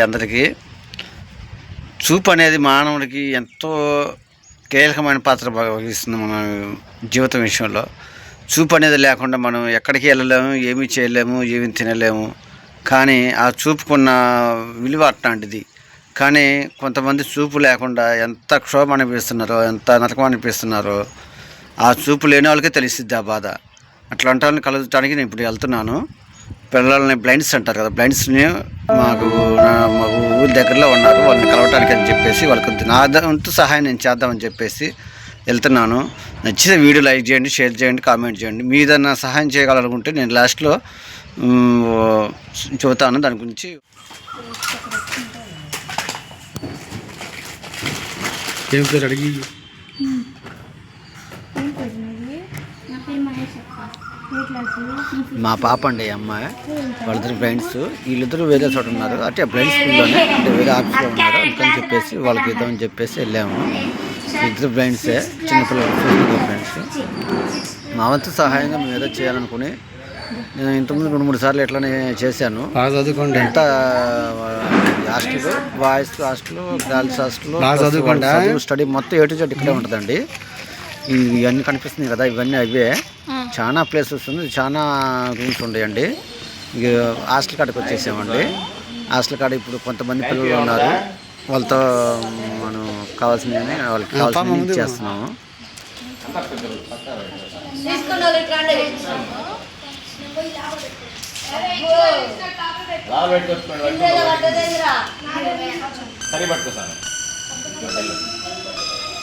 అందరికీ. చూపు అనేది మానవుడికి ఎంతో కీలకమైన పాత్ర వహిస్తుంది మన జీవితం విషయంలో. చూపు అనేది లేకుండా మనం ఎక్కడికి వెళ్ళలేము ఏమీ చేయలేము ఏమీ తినలేము. కానీ ఆ చూపుకున్న విలువ అట్లాంటిది. కానీ కొంతమంది చూపు లేకుండా ఎంత క్షోభ అనిపిస్తున్నారో ఎంత నరకం అనిపిస్తున్నారో ఆ చూపు లేని వాళ్ళకే తెలిసిద్ది ఆ బాధ. అట్లాంటి వాళ్ళని కలుగుతానికి నేను ఇప్పుడు వెళ్తున్నాను. పిల్లల్ని బ్లైండ్స్ అంటారు కదా బ్లైండ్స్ని మాకు మా మాకు ఊరి దగ్గరలో ఉన్నారు వాళ్ళని కలవటానికి అని చెప్పేసి వాళ్ళకి నా వంతు సహాయం నేను చేద్దామని చెప్పేసి వెళ్తున్నాను. నచ్చిన వీడియో లైక్ చేయండి షేర్ చేయండి కామెంట్ చేయండి. మీ ఏదైనా సహాయం చేయగలనుకుంటే నేను లాస్ట్లో చూతాను దాని గురించి ఏం పేరు అడిగి ఏం పేరు మీది? నా పేరు మహేష్ అక్క. ఏ క్లాసు? నీ ఫిఫ్త్ మా పాప అండి అమ్మాయి. వాళ్ళిద్దరు ఫ్రెండ్స్ వీళ్ళిద్దరు వేరే చోట ఉన్నారు. అంటే ఫ్రెండ్స్ స్కూల్లోనే అంటే వేరే ఆఫీస్లో ఉన్నారు. అందుకని చెప్పేసి వాళ్ళకి ఇద్దామని చెప్పేసి వెళ్ళాము. ఇద్దరు ఫ్రెండ్సే చిన్నపిల్లలు ఫ్రెండ్స్ మా వంతు సహాయంగా మేము ఏదో చేయాలనుకుని నేను ఇంతకుముందు రెండు మూడు సార్లు ఇట్లానే చేశాను. చదువుకోండి. ఎంత hostel boys hostel girls hostel? Study మొత్తం ఏ టు జెడ్ ఇక్కడే ఉంటుందండి. ఇవన్నీ కనిపిస్తున్నాయి కదా ఇవన్నీ అవే. చాలా ప్లేసెస్ ఉంది చాలా రూమ్స్ ఉన్నాయండి ఇక హాస్టల్ కాడికి వచ్చేసామండి. హాస్టల్ కాడ ఇప్పుడు కొంతమంది పిల్లలు ఉన్నారు. వాళ్ళతో మనం కావాల్సినవి వాళ్ళకి కావాల్సినవి ఇచ్చేస్తున్నాము.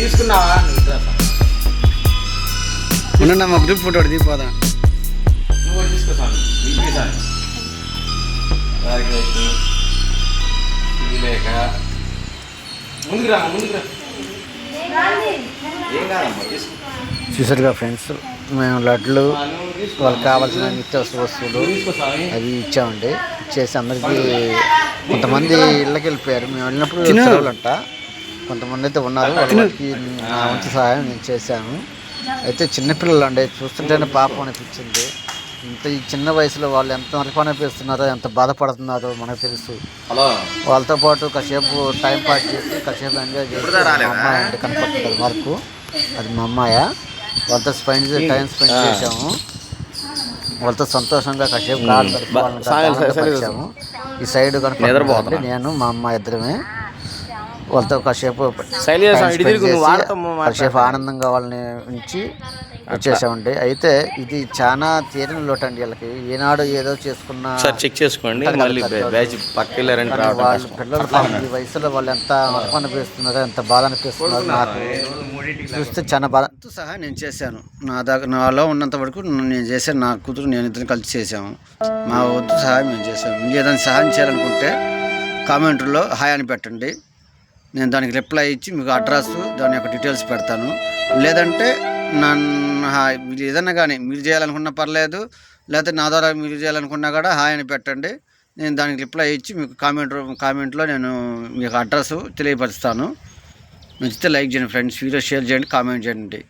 తీసుకున్నావా? ఉండండి మా గ్రూప్ ఫోటో దిగిపోదా నువ్వు తీసుకొస్తాను ముందుకు రా ముందుకు రా. చూసారుగా ఫ్రెండ్స్ మేము లడ్లు. వాళ్ళకి కావాల్సిన నిత్యావసర వస్తువులు. అవి ఇచ్చామండి. ఇచ్చేసి అందరికీ కొంతమంది ఇళ్ళకి వెళ్ళిపోయారు మేము వెళ్ళినప్పుడు తిను. సెలవులంట. కొంతమంది అయితే ఉన్నారు వాళ్ళకి నా వంతు సహాయం నేను చేశాను. అయితే చిన్నపిల్లలు అండి చూస్తుంటేనే పాపం అనిపించింది. ఇంత ఈ చిన్న వయసులో వాళ్ళు ఎంత నరకం అనిపిస్తున్నారో ఎంత బాధపడుతున్నారో మనకు తెలుసు. వాళ్ళతో పాటు కాసేపు టైం పాస్ చేసి కాసేపు ఎంజాయ్ చేసి అమ్మాయి అంటే కనపడుతుంది వరకు. అది మా అమ్మాయ. వాళ్ళతో స్పెండ్ టైం స్పెండ్ చేసాము వాళ్ళతో సంతోషంగా కాసేపు ఆనందపరిచాము. ఈ సైడ్ కనుక నేను మా అమ్మ ఇద్దరమే. వాళ్ళతో కాసేపు కాసేపు ఆనందంగా వాళ్ళని ఉంచి వచ్చేసామండి. అయితే ఇది చాలా తీరని లోటు అండి వీళ్ళకి. ఏనాడు ఏదో చేసుకున్న సార్ చెక్ చేసుకోండి. వాళ్ళు. పిల్లలు ఈ వయసులో వాళ్ళు ఎంత మతప అనిపిస్తున్నారో ఎంత బాధ అనిపిస్తున్నారు నాకు చూస్తే చాలా బాధ. సహా నేను చేశాను. నా దగ్గర నాలో ఉన్నంత వరకు నేను చేశాను నా కూతురు నేను ఇద్దరు కలిసి చేసాము మా వద్దు సహాయం మేము చేసాము మీరు ఏదైనా సహాయం చేయాలనుకుంటే కామెంట్లో హాయ్ అని పెట్టండి. నేను దానికి రిప్లై ఇచ్చి మీకు అడ్రస్ దాని యొక్క డీటెయిల్స్ పెడతాను. లేదంటే నన్ను హాయ్ మీరు ఏదన్నా కానీ మీరు చేయాలనుకున్నా పర్లేదు లేకపోతే నా ద్వారా మీరు చేయాలనుకున్నా కూడా హాయ్ అని పెట్టండి. నేను దానికి రిప్లై ఇచ్చి మీకు కామెంట్ కామెంట్లో నేను మీకు అడ్రస్ తెలియపరుస్తాను. నచ్చితే లైక్ చేయండి ఫ్రెండ్స్ వీడియో షేర్ చేయండి కామెంట్ చేయండి.